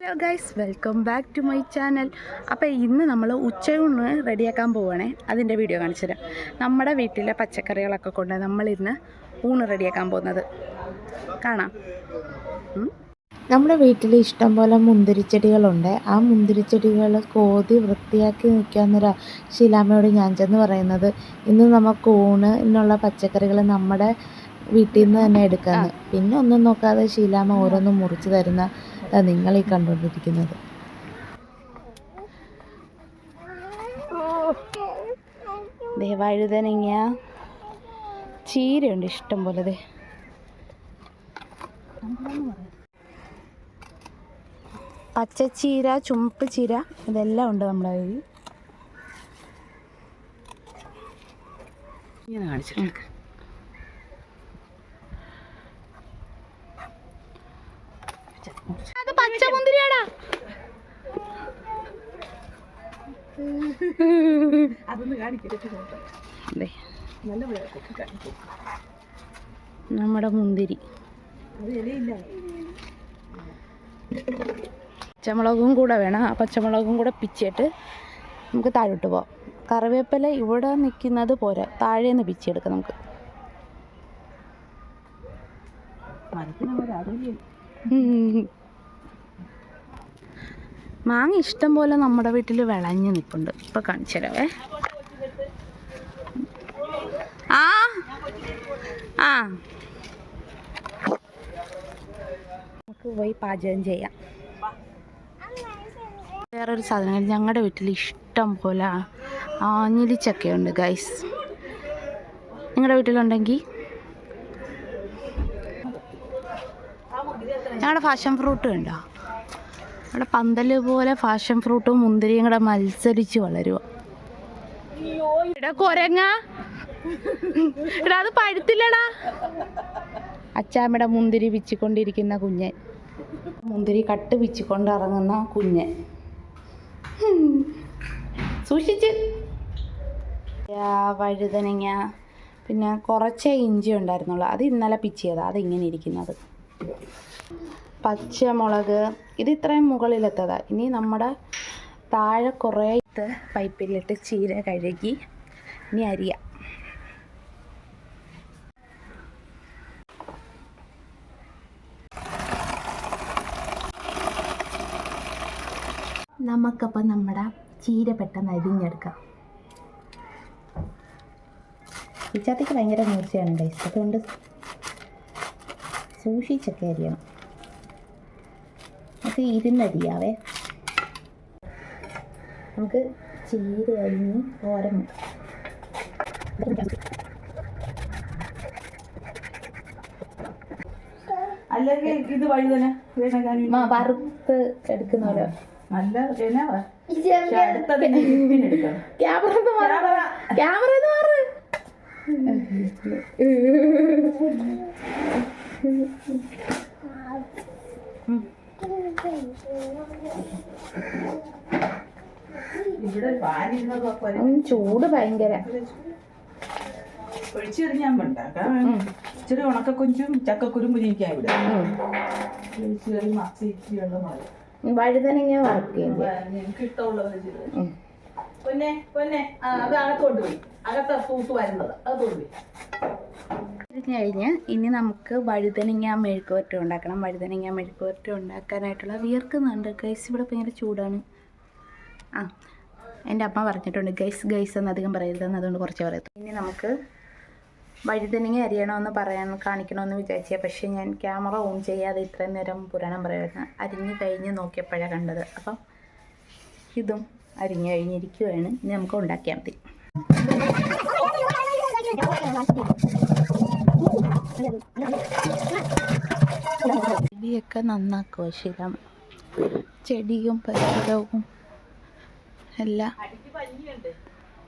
Hello guys welcome back to my channel അപ്പോൾ ഇന്ന് നമ്മൾ ഉച്ചയൂണ് റെഡിയാക്കാൻ പോവുകയാണേ അതിന്റെ വീഡിയോ കാണിച്ചു തരാം. നമ്മുടെ വീട്ടിലെ പച്ചക്കറികളൊക്കെ കൊണ്ട് നമ്മളിന്ന് ഊണ് റെഡിയാക്കാൻ പോകുന്നത്. കാണാം. നമ്മുടെ വീട്ടിൽ ഇഷ്ടംപോലെ മുന്തിരിച്ചെടികളുണ്ട് ആ മുന്തിരിച്ചെടികൾ കോതി വൃത്തിയാക്കി നിൽക്കാമെന്നൊരു ശീലാമ്മയോട് ഞാൻ ചെന്ന് പറയുന്നത്. ഇന്ന് നമുക്ക് ഊണിനുള്ള പച്ചക്കറികൾ നമ്മുടെ വീട്ടിൽ നിന്ന് തന്നെ എടുക്കാമെന്ന് പിന്നെ ഒന്നും നോക്കാതെ ശീലാമ്മ ഓരോന്നും മുറിച്ച് തരുന്ന നിങ്ങളീ കണ്ടുകൊണ്ടിരിക്കുന്നത്. ദേ വഴുതനങ്ങ ചീരയുണ്ട് ഇഷ്ടം പോലെ ദേ. പച്ചച്ചീര ചുമപ്പ് ചീര ഇതെല്ലാം ഉണ്ട് നമ്മുടെ കയ്യിൽ. ഇങ്ങനെ കാണിച്ചിട്ടുണ്ട്. അത് മുന്തിരിയാടാ നമ്മുടെ മുന്തിരി. പച്ചമുളകും കൂടെ വേണം. ആ പച്ചമുളകും കൂടെ പിച്ചിട്ട് നമുക്ക് താഴോട്ട് പോവാം. കറിവേപ്പില ഇവിടെ നിൽക്കുന്നത് പോരാ. താഴെ നിന്ന് പിച്ചെടുക്കാം നമുക്ക് ഉം. മാങ്ങ ഇഷ്ടം പോലെ നമ്മുടെ വീട്ടിൽ വിളഞ്ഞു നിൽപ്പുണ്ട്. ഇപ്പൊ കാണിച്ചു തരാവേ ആ ആ. നമുക്ക് പോയി പാചകം ചെയ്യാം. വേറൊരു സാധനം ഞങ്ങളുടെ വീട്ടിൽ ഇഷ്ടം പോലെ ആഞ്ഞിലിച്ചക്കയുണ്ട് ഗൈസ് നിങ്ങളുടെ വീട്ടിലുണ്ടെങ്കിൽ ഞങ്ങളുടെ ഫാഷൻ ഫ്രൂട്ട് ഉണ്ടോ? അവിടെ പന്തൽ പോലെ ഫാഷൻ ഫ്രൂട്ടും മുന്തിരിയും കൂടെ മത്സരിച്ച് വളരുക എടാ കൊരങ്ങ. എടാ അത് പഴുത്തില്ലടാ. അച്ചാമ്മയുടെ മുന്തിരി വിച്ചിക്കൊണ്ടിരിക്കുന്ന കുഞ്ഞൻ. മുന്തിരി കട്ട് പിച്ചിക്കൊണ്ട് ഇറങ്ങുന്ന കുഞ്ഞൻ. സൂക്ഷിച്ച്. വഴുതനങ്ങ പിന്നെ കുറച്ചേ ഇഞ്ചി ഉണ്ടായിരുന്നുള്ളൂ. അത് ഇന്നലെ പിച്ചിയതാ അതിങ്ങനെ ഇരിക്കുന്നത്. പച്ചമുളക് ഇത് ഇത്രയും മുകളിലെത്തതാ. ഇനി നമ്മുടെ താഴെ കുറേ ഇത് പൈപ്പിലിട്ട് ചീര കഴുകി ഇനി അരിയാം. നമുക്കപ്പം നമ്മുടെ ചീര പെട്ടെന്ന് അരിഞ്ഞെടുക്കാം. പിച്ചാത്തിക്ക് ഭയങ്കര മൂർച്ചയാണ് ഗൈസ് അതുകൊണ്ട് സൂക്ഷിച്ചൊക്കെ അരിയണം. നമുക്ക് ഇരുന്നരിയാവേ നമുക്ക് ചീര അരിഞ്ഞ് ഓരം അല്ലെങ്കിൽ ഇത് വറുത്ത് എടുക്കുന്ന പോലെ. നല്ല. Camera camera. ചൂട് ഭയങ്കര. ഒഴിച്ചെറിഞ്ഞാൻ ഉണ്ടാക്കാം. ഇച്ചിരി ഉണക്കക്കൊഞ്ചും ചക്കക്കുരും മുരിക്കാൻ ഇവിടെ. ഒഴിച്ചെറി വഴുതനങ്ങ വറുക്കുകയും. പൊന്നെ പൊന്നെ. അത് അകത്തോട്ട് പോയി. അകത്തെ തൂത്ത് വരുന്നത്. അത് പോയി. ഇത് കഴിഞ്ഞ് ഇനി നമുക്ക് വഴുതനങ്ങ മെഴുക്കുവരട്ടി ഉണ്ടാക്കണം. വഴുതനങ്ങ മെഴുക്കുവരട്ടി ഉണ്ടാക്കാനായിട്ടുള്ള വിയർക്കുന്നുണ്ട്. ഗൈസ് ഇവിടെ ഭയങ്കര ചൂടാണ്. ആ എന്റെ അമ്മ പറഞ്ഞിട്ടുണ്ട് ഗൈസ് ഗൈസ് എന്ന് അധികം പറയരുതെന്ന് അതുകൊണ്ട് കുറച്ച് പറയത്തു ഇനി നമുക്ക് വഴുതനങ്ങ അരിയണമെന്ന് പറയാൻ കാണിക്കണമെന്ന് വിചാരിച്ചത് പക്ഷേ ഞാൻ ക്യാമറ ഓൺ ചെയ്യാതെ ഇത്രയും നേരം പുരാണം പറയുമായിരുന്നു അരിഞ്ഞ് കഴിഞ്ഞ് നോക്കിയപ്പോഴാണ് കണ്ടത്. അപ്പം ഇതും അരിഞ്ഞ് കഴിഞ്ഞിരിക്കുകയാണ് ഇനി നമുക്ക് ഉണ്ടാക്കിയാൽ മതി. ചെടിയൊക്കെ നന്നാക്കുക ശീലം ചെടിയും പരിസരവും എല്ലാം.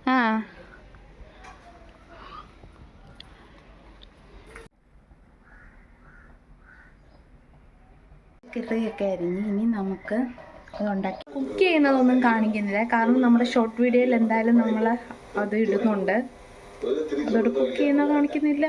ആ. കറിയൊക്കെ അരിഞ്ഞ് ഇനി നമുക്ക് അതുണ്ടാക്കി കുക്ക് ചെയ്യുന്നതൊന്നും കാണിക്കുന്നില്ല. കാരണം നമ്മുടെ ഷോർട്ട് വീഡിയോയിൽ എന്തായാലും നമ്മൾ അത് ഇടുന്നുണ്ട്. അതോട് കുക്ക് ചെയ്യുന്നത് കാണിക്കുന്നില്ല.